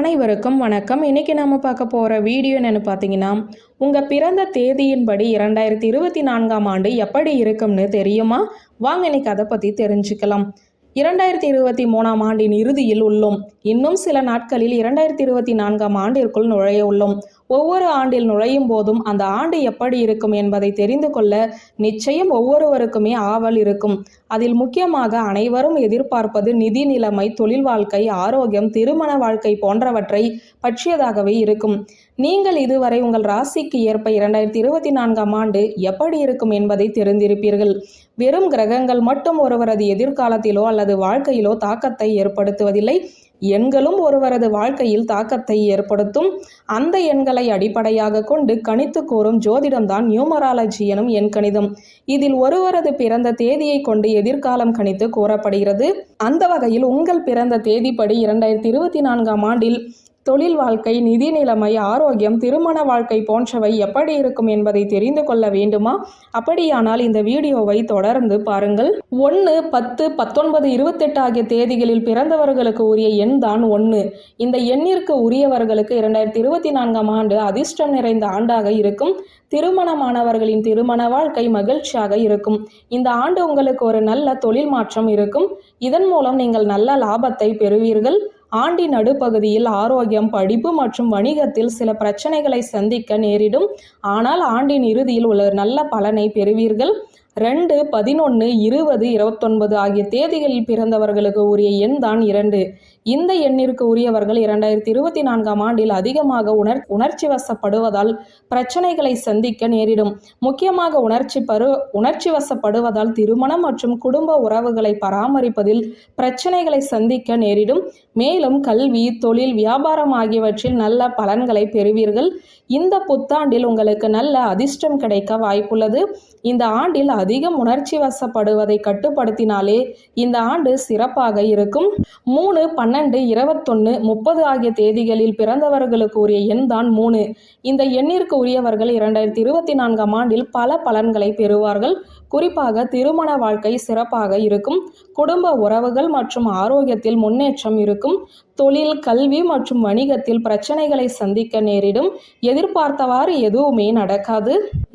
அனைவருக்கும் வணக்கம். இன்னைக்கு நம்ம பார்க்க போகிற வீடியோ என்னன்னு பார்த்தீங்கன்னா உங்கள் பிறந்த தேதியின்படி இரண்டாயிரத்தி இருபத்தி நான்காம் ஆண்டு எப்படி இருக்கும்னு தெரியுமா? வாங்க இன்னைக்கு அதை பற்றி தெரிஞ்சுக்கலாம். இரண்டாயிரத்தி இருபத்தி மூணாம் ஆண்டின் இறுதியில் உள்ளோம். இன்னும் சில நாட்களில் இரண்டாயிரத்தி இருபத்தி நான்காம் ஆண்டிற்குள் நுழைய உள்ளோம். ஒவ்வொரு ஆண்டில் நுழையும் போதும் அந்த ஆண்டு எப்படி இருக்கும் என்பதை தெரிந்து கொள்ள நிச்சயம் ஒவ்வொருவருக்குமே ஆவல் இருக்கும். அதில் முக்கியமாக அனைவரும் எதிர்பார்ப்பது நிதி நிலைமை தொழில் வாழ்க்கை ஆரோக்கியம் திருமண வாழ்க்கை போன்றவற்றை பற்றியதாகவே இருக்கும். நீங்கள் இதுவரை உங்கள் ராசிக்கு ஏற்ப இரண்டாயிரத்தி இருபத்தி நான்காம் ஆண்டு எப்படி இருக்கும் என்பதை தெரிந்திருப்பீர்கள். வெறும் கிரகங்கள் மட்டும் ஒருவரது எதிர்காலத்திலோ அல்லது வாழ்க்கையிலோ தாக்கத்தை ஏற்படுத்துவதில்லை. எண்களும் ஒருவரது வாழ்க்கையில் தாக்கத்தை ஏற்படுத்தும். அந்த எண்களை அடிப்படையாக கொண்டு கணித்து கூறும் ஜோதிடம்தான் நியூமராலஜி எனும் எண்கணிதம் இதில் ஒருவரது பிறந்த தேதியை கொண்டு எதிர்காலம் கணித்து கூறப்படுகிறது. அந்த வகையில் உங்கள் பிறந்த தேதிப்படி இரண்டாயிரத்தி இருபத்தி நான்காம் ஆண்டில் தொழில் வாழ்க்கை நிதி நிலைமை ஆரோக்கியம் திருமண வாழ்க்கை போன்றவை எப்படி இருக்கும் என்பதை தெரிந்து கொள்ள வேண்டுமா? அப்படியானால் இந்த வீடியோவை தொடர்ந்து பாருங்கள். ஒன்று பத்து பத்தொன்பது இருபத்தெட்டு ஆகிய தேதிகளில் பிறந்தவர்களுக்கு உரிய எண் தான் ஒன்று இந்த எண்ணிற்கு உரியவர்களுக்கு இரண்டாயிரத்தி இருபத்தி நான்காம் ஆண்டு அதிர்ஷ்டம் நிறைந்த ஆண்டாக இருக்கும். திருமணமானவர்களின் திருமண வாழ்க்கை மகிழ்ச்சியாக இருக்கும். இந்த ஆண்டு உங்களுக்கு ஒரு நல்ல தொழில் மாற்றம் இருக்கும். இதன் மூலம் நீங்கள் நல்ல லாபத்தை பெறுவீர்கள். ஆண்டின் நடுப்பகுதியில் ஆரோக்கியம் படிப்பு மற்றும் வணிகத்தில் சில பிரச்சனைகளை சந்திக்க நேரிடும். ஆனால் ஆண்டின் இறுதியில் உள்ள நல்ல பலனை பெறுவீர்கள். ரெண்டு பதினொன்று இருபது இருபத்தொன்பது ஆகிய தேதிகளில் பிறந்தவர்களுக்கு உரிய எண் தான் இரண்டு. இந்த எண்ணிற்கு உரியவர்கள் இரண்டாயிரத்தி இருபத்தி நான்காம் ஆண்டில் அதிகமாக உணர் உணர்ச்சி வசப்படுவதால் பிரச்சனைகளை சந்திக்க நேரிடும். முக்கியமாக உணர்ச்சி பரு உணர்ச்சி வசப்படுவதால் திருமணம் மற்றும் குடும்ப உறவுகளை பராமரிப்பதில் பிரச்சனைகளை சந்திக்க நேரிடும். மேலும் கல்வி தொழில் வியாபாரம் ஆகியவற்றில் நல்ல பலன்களை பெறுவீர்கள். இந்த புத்தாண்டில் உங்களுக்கு நல்ல அதிர்ஷ்டம் கிடைக்க வாய்ப்புள்ளது. இந்த ஆண்டில் அதிகம் உணர்ச்சி வசப்படுவதை கட்டுப்படுத்தினாலே இந்த ஆண்டு சிறப்பாக இருக்கும். மூணு பன்னெண்டு இருபத்தொன்று முப்பது ஆகிய தேதிகளில் பிறந்தவர்களுக்கு உரிய எண் தான் மூணு. இந்த எண்ணிற்கு உரியவர்கள் இரண்டாயிரத்தி இருபத்தி நான்காம் ஆண்டில் பல பலன்களை பெறுவார்கள். குறிப்பாக திருமண வாழ்க்கை சிறப்பாக இருக்கும். குடும்ப உறவுகள் மற்றும் ஆரோக்கியத்தில் முன்னேற்றம் இருக்கும். தொழில் கல்வி மற்றும் வணிகத்தில் பிரச்சனைகளை சந்திக்க நேரிடும். எதிர்பார்த்தவாறு எதுவுமே நடக்காது.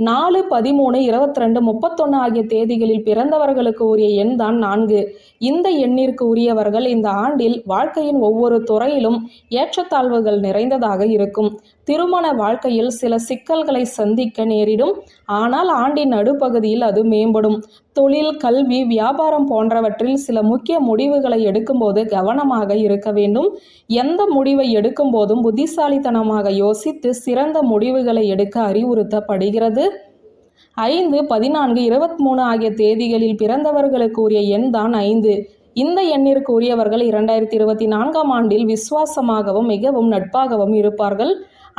நாலு பதிமூணு இருபத்தி ரெண்டு முப்பத்தொன்று ஆகிய தேதிகளில் பிறந்தவர்களுக்கு உரிய எண் தான் நான்கு. இந்த எண்ணிற்கு உரியவர்கள் இந்த ஆண்டில் வாழ்க்கையின் ஒவ்வொரு துறையிலும் ஏற்றத்தாழ்வுகள் நிறைந்ததாக இருக்கும். திருமண வாழ்க்கையில் சில சிக்கல்களை சந்திக்க நேரிடும். ஆனால் ஆண்டின் நடுப்பகுதியில் அது மேம்படும். தொழில் கல்வி வியாபாரம் போன்றவற்றில் சில முக்கிய முடிவுகளை எடுக்கும்போது கவனமாக இருக்க வேண்டும். எந்த முடிவை எடுக்கும் போதும் புத்திசாலித்தனமாக யோசித்து சிறந்த முடிவுகளை எடுக்க அறிவுறுத்தப்படுகிறது. ஐந்து பதினான்கு இருபத்தி மூணு ஆகிய தேதிகளில் பிறந்தவர்களுக்கு உரிய எண் தான் ஐந்து. இந்த எண்ணிற்கு உரியவர்கள் இரண்டாயிரத்தி இருபத்தி நான்காம் ஆண்டில் விசுவாசமாகவும் மிகவும் நட்பாகவும் இருப்பார்கள்.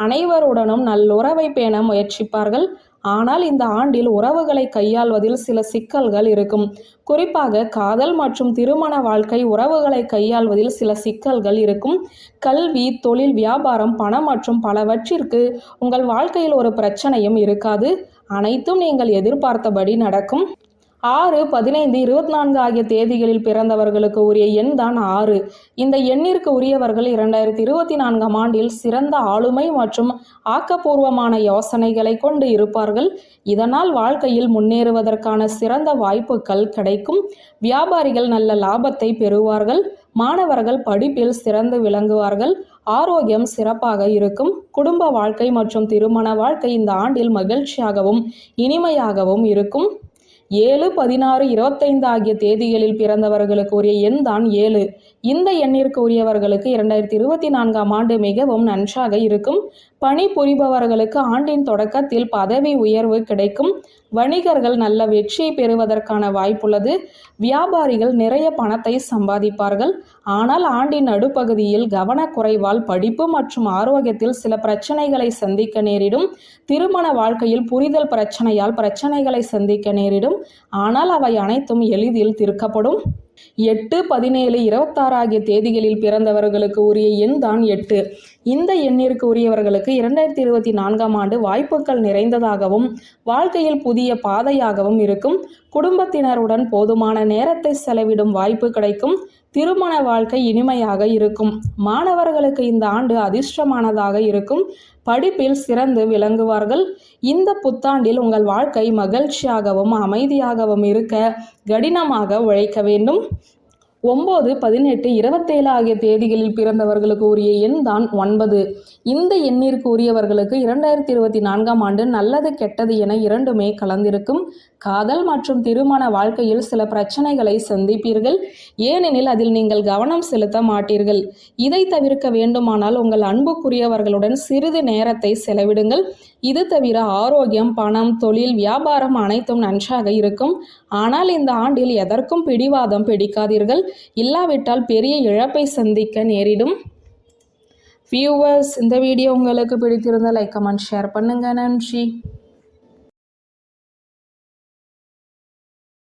அனைவருடனும் நல்லுறவை பேண முயற்சிப்பார்கள். ஆனால் இந்த ஆண்டில் உறவுகளை கையாள்வதில் சில சிக்கல்கள் இருக்கும். குறிப்பாக காதல் மற்றும் திருமண வாழ்க்கை உறவுகளை கையாள்வதில் சில சிக்கல்கள் இருக்கும். கல்வி தொழில் வியாபாரம் பணம் மற்றும் பலவற்றிற்கு உங்கள் வாழ்க்கையில் ஒரு பிரச்சனையும் இருக்காது. அனைத்தும் நீங்கள் எதிர்பார்த்தபடி நடக்கும். ஆறு பதினைந்து இருபத்தி நான்கு ஆகிய தேதிகளில் பிறந்தவர்களுக்கு உரிய எண் தான் ஆறு. இந்த எண்ணிற்கு உரியவர்கள் இரண்டாயிரத்தி இருபத்தி நான்காம் ஆண்டில் சிறந்த ஆளுமை மற்றும் ஆக்கப்பூர்வமான யோசனைகளை கொண்டு இருப்பார்கள். இதனால் வாழ்க்கையில் முன்னேறுவதற்கான சிறந்த வாய்ப்புகள் கிடைக்கும். வியாபாரிகள் நல்ல லாபத்தை பெறுவார்கள். மாணவர்கள் படிப்பில் சிறந்து விளங்குவார்கள். ஆரோக்கியம் சிறப்பாக இருக்கும். குடும்ப வாழ்க்கை மற்றும் திருமண வாழ்க்கை இந்த ஆண்டில் மகிழ்ச்சியாகவும் இனிமையாகவும் இருக்கும். ஏழு பதினாறு இருபத்தைந்து ஆகிய தேதிகளில் பிறந்தவர்களுக்கு உரிய எண் தான் ஏழு. இந்த எண்ணிற்கு உரியவர்களுக்கு இரண்டாயிரத்தி இருபத்தி நான்காம் ஆண்டு மிகவும் நன்றாக இருக்கும். பணி புரிபவர்களுக்கு ஆண்டின் தொடக்கத்தில் பதவி உயர்வு கிடைக்கும். வணிகர்கள் நல்ல வெற்றியை பெறுவதற்கான வாய்ப்புள்ளது. வியாபாரிகள் நிறைய பணத்தை சம்பாதிப்பார்கள். ஆனால் ஆண்டின் நடுப்பகுதியில் கவனக்குறைவால் படிப்பு மற்றும் ஆரோக்கியத்தில் சில பிரச்சனைகளை சந்திக்க நேரிடும். திருமண வாழ்க்கையில் புரிதல் பிரச்சனையால் பிரச்சனைகளை சந்திக்க நேரிடும். ஆனால் அவை அனைத்தும் எளிதில் தீர்க்கப்படும். எட்டு பதினேழு இருபத்தாறு ஆகிய தேதிகளில் பிறந்தவர்களுக்கு உரிய எண் தான் எட்டு. இந்த எண்ணிற்கு உரியவர்களுக்கு இரண்டாயிரத்தி இருபத்தி நான்காம் ஆண்டு வாய்ப்புகள் நிறைந்ததாகவும் வாழ்க்கையில் புதிய பாதையாகவும் இருக்கும். குடும்பத்தினருடன் போதுமான நேரத்தை செலவிடும் வாய்ப்பு கிடைக்கும். திருமண வாழ்க்கை இனிமையாக இருக்கும். மாணவர்களுக்கு இந்த ஆண்டு அதிர்ஷ்டமானதாக இருக்கும். படிப்பில் சிறந்து விளங்குவார்கள். இந்த புத்தாண்டில் உங்கள் வாழ்க்கை மகிழ்ச்சியாகவும் அமைதியாகவும் இருக்க கடினமாக உழைக்க வேண்டும். ஒம்பது பதினெட்டு இருபத்தேழு ஆகிய தேதிகளில் பிறந்தவர்களுக்கு உரிய எண் தான் ஒன்பது. இந்த எண்ணிற்கு உரியவர்களுக்கு இரண்டாயிரத்தி இருபத்தி நான்காம் ஆண்டு நல்லது கெட்டது என இரண்டுமே கலந்திருக்கும். காதல் மற்றும் திருமண வாழ்க்கையில் சில பிரச்சனைகளை சந்திப்பீர்கள். ஏனெனில் அதில் நீங்கள் கவனம் செலுத்த மாட்டீர்கள். இதை தவிர்க்க வேண்டுமானால் உங்கள் அன்புக்குரியவர்களுடன் சிறிது நேரத்தை செலவிடுங்கள். இது தவிர ஆரோக்கியம் பணம் தொழில் வியாபாரம் அனைத்தும் நன்றாக இருக்கும். ஆனால் இந்த ஆண்டில் எதற்கும் பிடிவாதம் பிடிக்காதீர்கள். இல்லாவிட்டால் பெரிய இழப்பை சந்திக்க நேரிடும். வியூவர்ஸ் இந்த வீடியோ உங்களுக்கு பிடித்திருந்தால் லைக் கமெண்ட் ஷேர் பண்ணுங்கள் நன்றி.